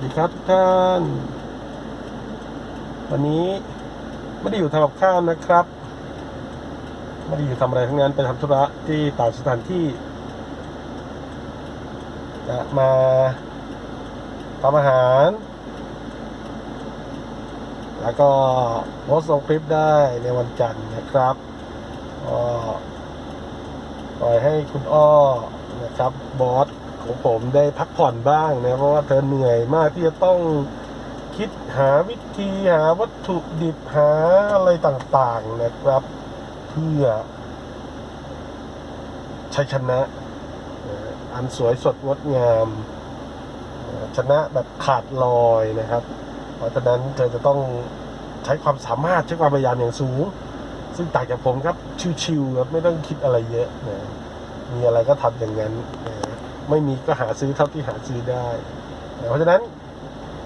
สดีครับทุกท่าน วันนี้ไม่ได้อยู่ทำกับข้าวนะครับ ไม่ได้อยู่ทำอะไรทั้งนั้นไปทำธุระที่ต่างสถานที่จะมาทำอาหาร แล้วก็โพสต์ลงคลิปได้ในวันจันทร์นะครับก็ปล่อยให้คุณอ้อนะครับบอส ของผมได้พักผ่อนบ้างนะเพราะว่าเธอเหนื่อยมากที่จะต้องคิดหาวิธีหาวัตถุดิบหาอะไรต่างๆนะครับ เพื่อชัยชนะ อันสวยสดงดงาม ชนะแบบขาดลอยนะครับ เพราะฉะนั้นเธอจะต้องใช้ความสามารถใช้ความพยายามอย่างสูง ซึ่งต่างจากผมครับชิวๆครับไม่ต้องคิดอะไรเยอะนะมีอะไรก็ทำอย่างนั้นนะ ไม่มีก็หาซื้อเท่าที่หาซื้อได้ เพราะฉะนั้น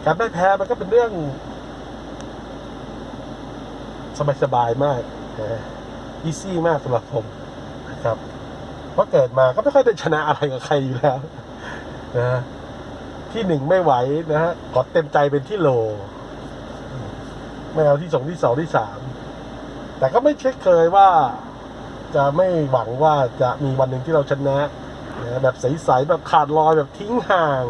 การได้แพ้มันก็เป็นเรื่อง สบายๆมากนะอีซี่มากสำหรับผมนะครับเพราะเกิดมาก็ไม่ค่อยได้ชนะอะไรกับใครอยู่แล้วนะที่หนึ่งไม่ไหวนะฮะขอเต็มใจเป็นที่โลไม่เอาที่สองที่สองที่สามแต่ก็ไม่เช็คเคยว่า จะไม่หวังว่าจะมีวันหนึ่งที่เราชนะ แบบใสๆแบบขาดลอยแบบทิ้งห่าง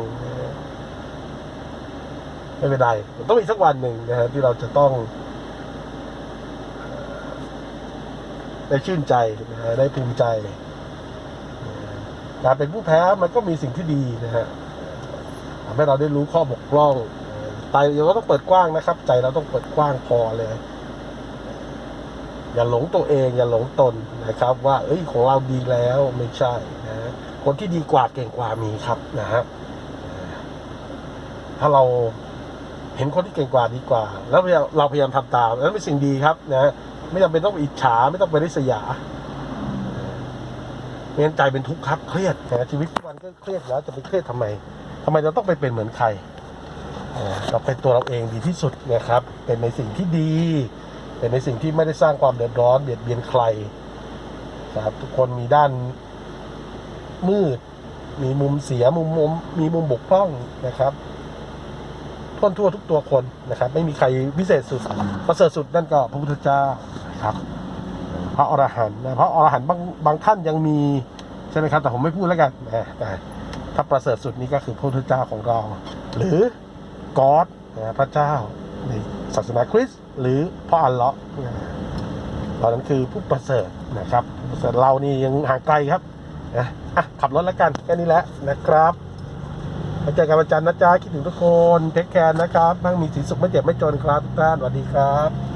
ไม่เป็นไรต้องมีสักวันหนึ่งนะฮะที่เราจะต้องได้ชื่นใจนะฮะได้ภูมิใจการเป็นผู้แพ้มันก็มีสิ่งที่ดีนะฮะทำให้เราได้รู้ข้อบกพร่องใจเราต้องเปิดกว้างนะครับ ใจเราต้องเปิดกว้างพอเลย อย่าหลงตัวเอง อย่าหลงตนนะครับ ว่า เอ้ยของเราดีแล้วไม่ใช่นะคนที่ดีกว่าเก่งกว่ามีครับนะฮะถ้าเราเห็นคนที่เก่งกว่าดีกว่า แล้วเราพยายามทำตามนั้นเป็นสิ่งดีครับนะไม่จำเป็นต้องอิจฉาไม่ต้องไปริษยาไม่งั้นใจเป็นทุกข์ครับเครียดนะชีวิตทุกวันก็เครียดแล้วจะไปเครียดทำไมทำไมเราต้องไปเป็นเหมือนใครเราเป็นตัวเราเองดีที่สุดนะครับ เป็นในสิ่งที่ดี เป็นในสิ่งที่ไม่ได้สร้างความเดือดร้อนเบียดเบียนใครนะครับทุกคนมีด้านมืด มีมุมเสียมุมมุมมีมุมบกพร่องนะครับทั่วทั่วทุกตัวคนนะครับ ไม่มีใครพิเศษสุดประเสริฐสุดนั่นก็พระพุทธเจ้าครับพระอรหันต์นะพระอรหันต์บางบางท่านยังมีใช่ไหมครับ แต่ผมไม่พูดแล้วกันแต่ถ้าประเสริฐสุดนี้ก็คือพระพุทธเจ้าของเรา หรือกอดนะพระเจ้าในศาสนาคริสต์ หรือพระอัลเลาะห์นะตอนนั้นคือผู้ประเสริฐนะครับประเสริฐเรานี่ยังห่างไกลครับนะอะขับรถแล้วกันแค่นี้แหละนะครับมาเจอกันวันจันทร์นะจ๊ะคิดถึงทุกคนเทคแคร์นะครับนั่งมีสีสุขไม่เจ็บไม่จนครับทุกท่านสวัสดีครับ